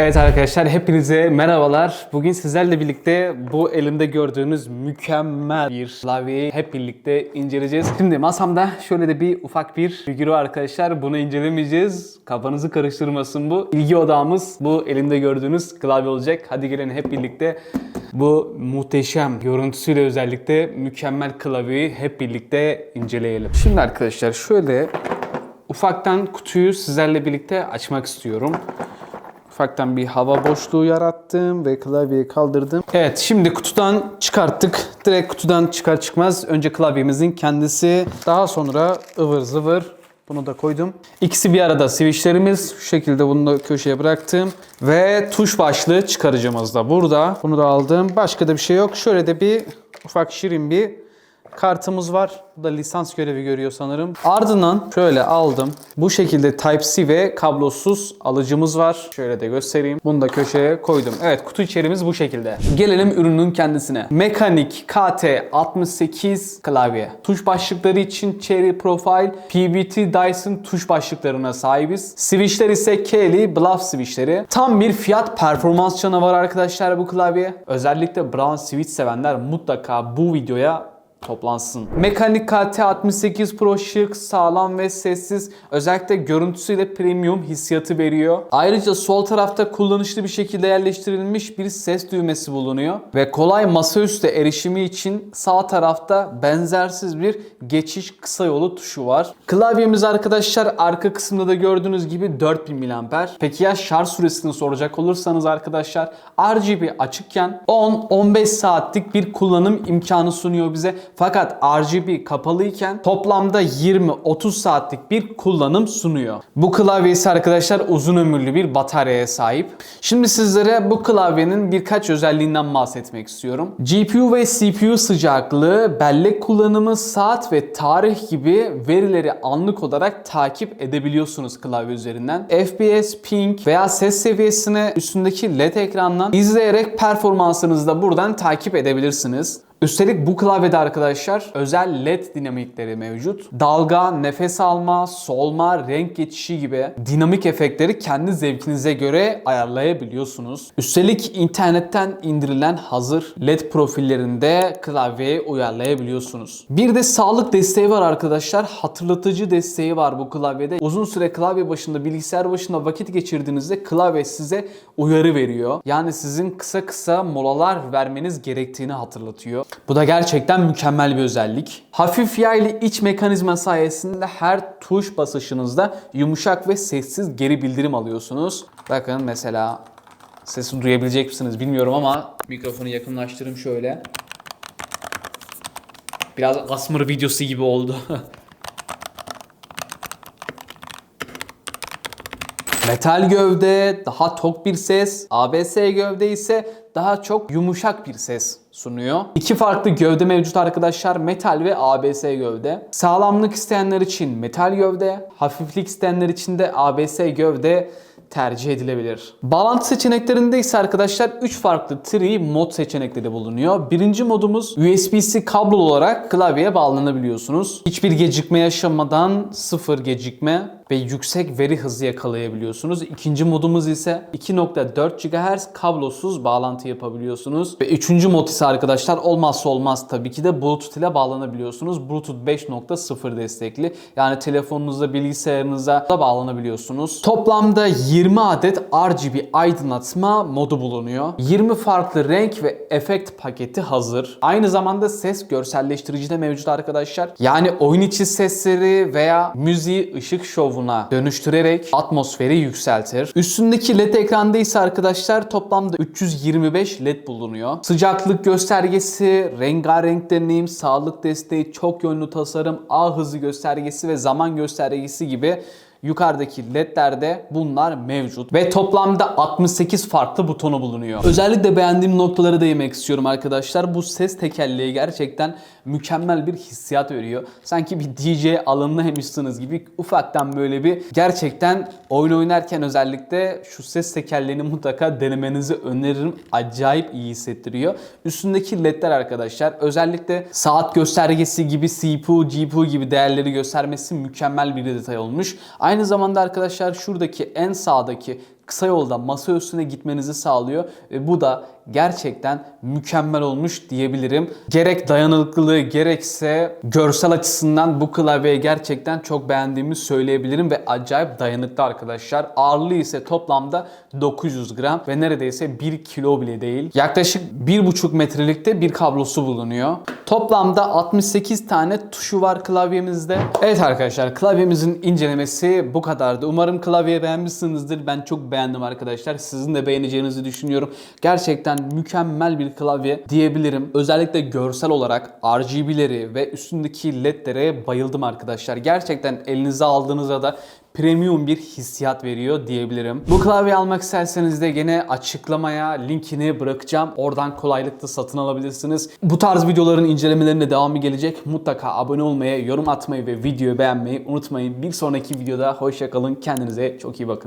Evet arkadaşlar hepinize merhabalar. Bugün sizlerle birlikte bu elimde gördüğünüz mükemmel bir klavyeyi hep birlikte inceleyeceğiz. Şimdi masamda şöyle de bir ufak bir figür var arkadaşlar. Bunu incelemeyeceğiz. Kafanızı karıştırmasın bu. İlgi odağımız bu elimde gördüğünüz klavye olacak. Hadi gelin hep birlikte bu muhteşem görüntüsüyle özellikle mükemmel klavyeyi hep birlikte inceleyelim. Şimdi arkadaşlar şöyle ufaktan kutuyu sizlerle birlikte açmak istiyorum. Ufaktan bir hava boşluğu yarattım ve klavyeyi kaldırdım. Evet şimdi kutudan çıkarttık. Direkt kutudan çıkar çıkmaz önce klavyemizin kendisi. Daha sonra ıvır zıvır bunu da koydum. İkisi bir arada switchlerimiz. Şu şekilde bunu da köşeye bıraktım. Ve tuş başlığı çıkarıcımız da burada. Bunu da aldım. Başka da bir şey yok. Şöyle de bir ufak şirin bir kartımız var. Bu da lisans görevi görüyor sanırım. Ardından şöyle aldım. Bu şekilde Type-C ve kablosuz alıcımız var. Şöyle de göstereyim. Bunu da köşeye koydum. Evet kutu içeriğimiz bu şekilde. Gelelim ürünün kendisine. Mekanik KT68 klavye. Tuş başlıkları için Cherry Profile, PBT Dyson tuş başlıklarına sahibiz. Switchler ise Kelly Bluff switchleri. Tam bir fiyat performans canavarı arkadaşlar bu klavye. Özellikle Brown switch sevenler mutlaka bu videoya toplansın. Mekanik KT68 Pro şık, sağlam ve sessiz. Özellikle görüntüsüyle premium hissiyatı veriyor. Ayrıca sol tarafta kullanışlı bir şekilde yerleştirilmiş bir ses düğmesi bulunuyor. Ve kolay masaüstü erişimi için sağ tarafta benzersiz bir geçiş kısa yolu tuşu var. Klavyemiz arkadaşlar arka kısımda da gördüğünüz gibi 4000 mAh. Peki ya şarj süresini soracak olursanız arkadaşlar RGB açıkken 10-15 saatlik bir kullanım imkanı sunuyor bize. Fakat RGB kapalıyken toplamda 20-30 saatlik bir kullanım sunuyor. Bu klavye ise arkadaşlar uzun ömürlü bir bataryaya sahip. Şimdi sizlere bu klavyenin birkaç özelliğinden bahsetmek istiyorum. GPU ve CPU sıcaklığı, bellek kullanımı, saat ve tarih gibi verileri anlık olarak takip edebiliyorsunuz klavye üzerinden. FPS, ping veya ses seviyesini üstündeki LED ekrandan izleyerek performansınızı da buradan takip edebilirsiniz. Üstelik bu klavyede arkadaşlar özel led dinamikleri mevcut. Dalga, nefes alma, solma, renk geçişi gibi dinamik efektleri kendi zevkinize göre ayarlayabiliyorsunuz. Üstelik internetten indirilen hazır led profillerinde klavyeye uyarlayabiliyorsunuz. Bir de sağlık desteği var arkadaşlar. Hatırlatıcı desteği var bu klavyede. Uzun süre klavye başında, bilgisayar başında vakit geçirdiğinizde klavye size uyarı veriyor. Yani sizin kısa kısa molalar vermeniz gerektiğini hatırlatıyor. Bu da gerçekten mükemmel bir özellik. Hafif yaylı iç mekanizma sayesinde her tuş basışınızda yumuşak ve sessiz geri bildirim alıyorsunuz. Bakın mesela sesi duyabilecek misiniz bilmiyorum ama mikrofonu yakınlaştırayım şöyle. Biraz asmır videosu gibi oldu. Metal gövde daha tok bir ses, ABS gövde ise daha çok yumuşak bir ses sunuyor. İki farklı gövde mevcut arkadaşlar. Metal ve ABS gövde. Sağlamlık isteyenler için metal gövde, hafiflik isteyenler için de ABS gövde tercih edilebilir. Bağlantı seçeneklerinde ise arkadaşlar 3 farklı tri mod seçenekleri bulunuyor. Birinci modumuz USB-C kablolu olarak klavyeye bağlanabiliyorsunuz. Hiçbir gecikme yaşamadan sıfır gecikme ve yüksek veri hızı yakalayabiliyorsunuz. İkinci modumuz ise 2.4 GHz kablosuz bağlantı yapabiliyorsunuz. Ve üçüncü mod ise arkadaşlar olmazsa olmaz tabii ki de Bluetooth ile bağlanabiliyorsunuz. Bluetooth 5.0 destekli. Yani telefonunuzda, bilgisayarınıza da bağlanabiliyorsunuz. Toplamda 20 adet RGB aydınlatma modu bulunuyor. 20 farklı renk ve efekt paketi hazır. Aynı zamanda ses görselleştirici de mevcut arkadaşlar. Yani oyun içi sesleri veya müziği ışık şovuna dönüştürerek atmosferi yükseltir. Üstündeki LED ekranda ise arkadaşlar toplamda 325 LED bulunuyor. Sıcaklık göstergesi, rengarenk deneyim, sağlık desteği, çok yönlü tasarım, ağ hızı göstergesi ve zaman göstergesi gibi yukarıdaki ledlerde bunlar mevcut. Ve toplamda 68 farklı butonu bulunuyor. Özellikle beğendiğim noktaları değinmek istiyorum arkadaşlar. Bu ses tekerleği gerçekten mükemmel bir hissiyat veriyor. Sanki bir DJ alımlaymışsınız gibi ufaktan böyle bir gerçekten oyun oynarken özellikle şu ses tekerleğini mutlaka denemenizi öneririm. Acayip iyi hissettiriyor. Üstündeki ledler arkadaşlar özellikle saat göstergesi gibi CPU, GPU gibi değerleri göstermesi mükemmel bir detay olmuş. Zamanda arkadaşlar şuradaki en sağdaki kısa yolda masa üstüne gitmenizi sağlıyor ve bu da gerçekten mükemmel olmuş diyebilirim. Gerek dayanıklılığı gerekse görsel açısından bu klavyeyi gerçekten çok beğendiğimi söyleyebilirim ve acayip dayanıklı arkadaşlar. Ağırlığı ise toplamda 900 gram ve neredeyse 1 kilo bile değil. Yaklaşık 1,5 metrelikte bir kablosu bulunuyor. Toplamda 68 tane tuşu var klavyemizde. Evet arkadaşlar klavyemizin incelemesi bu kadardı. Umarım klavyeyi beğenmişsinizdir. Ben çok beğendim arkadaşlar. Sizin de beğeneceğinizi düşünüyorum. Gerçekten mükemmel bir klavye diyebilirim. Özellikle görsel olarak RGB'leri ve üstündeki ledlere bayıldım arkadaşlar. Gerçekten elinize aldığınızda da premium bir hissiyat veriyor diyebilirim. Bu klavye almak isterseniz de gene açıklamaya linkini bırakacağım. Oradan kolaylıkla satın alabilirsiniz. Bu tarz videoların incelemelerine devamı gelecek. Mutlaka abone olmayı, yorum atmayı ve videoyu beğenmeyi unutmayın. Bir sonraki videoda hoşça kalın. Kendinize çok iyi bakın.